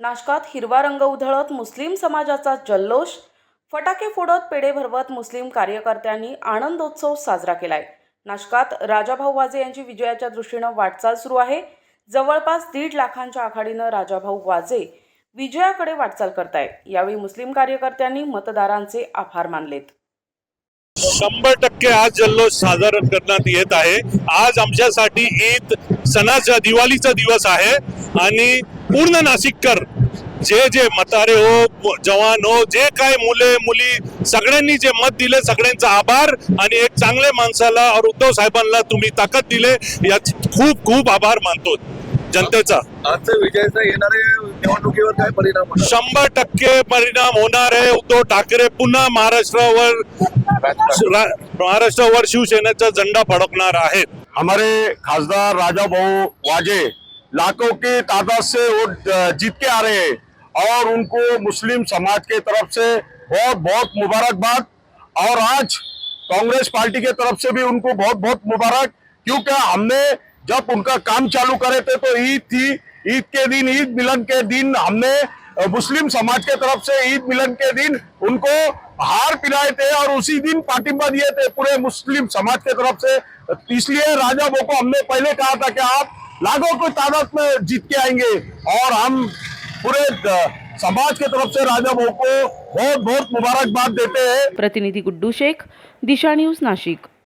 नाशकात हिरवा रंग उधळत मुस्लिम समाजाचा जल्लोष फटाके फोडत पेढे भरवत मुस्लिम कार्यकर्त्यांनी आनंदोत्सव साजरा केलाय. नाशकात राजाभाऊ वाजे यांची विजयाच्या दृष्टीनं वाटचाल सुरू आहे. जवळपास दीड लाखांच्या आघाडीनं राजाभाऊ वाजे विजयाकडे वाटचाल करतायत यावेळी मुस्लिम कार्यकर्त्यांनी मतदारांचे आभार मानलेत. शंभर टक्के आज जल्लोष साजरा करण्यात येत आहे. आज आमच्यासाठी ईद सणाचा दिवाळीचा दिवस आहे. आणि पूर्ण नाशिककर जे जे म्हातारे हो जवान हो जे काय मुले मुली सगळ्यांनी जे मत दिले सगळ्यांचा आभार आणि एक चांगल्या माणसाला और उद्धव साहेबांना तुम्ही ताकद दिले याचे खूप खूप आभार मानतो जनतेचा. आजच्या विजयाचा येणारे निवडणुकीवर काय परिणाम शंभर टक्के परिणाम होणार आहे. उद्धव ठाकरे पुन्हा महाराष्ट्रावर रा- महाराष्ट्रावर शिवसेनेचा झेंडा फडकणार आहेत. हमारे खासदार राजा भाऊ वाजे लाखों की तादाद से वो जीत के आ रहे हैं। और उनको मुस्लिम समाज के तरफ़ से बहुत बहुत मुबारकबाद। और आज कांग्रेस पार्टी के तरफ़ से भी उनको बहुत बहुत मुबारक। क्योंकि हमने जब उनका काम चालू करे थे तो ईद थी, ईद के दिन, ईद मिलन के दिन हमने मुस्लिम समाज के तरफ़ से ईद मिलन के दिन उनको हार पिलाए थे और उसी दिन पार्टिबा दिए थे पूरे मुस्लिम समाज के तरफ़ से। इसलिए राजा बो को हमने पहले कहा था कि आप लाखों की तादाद में जीत के आएँगे। और हम पूरे समाज के तरफ़ से राजा बो को बहुत बहुत मुबारकबाद देते हैं। प्रतिनिधि गुड्डू शेख, दिशा न्यूज़ नाशिक।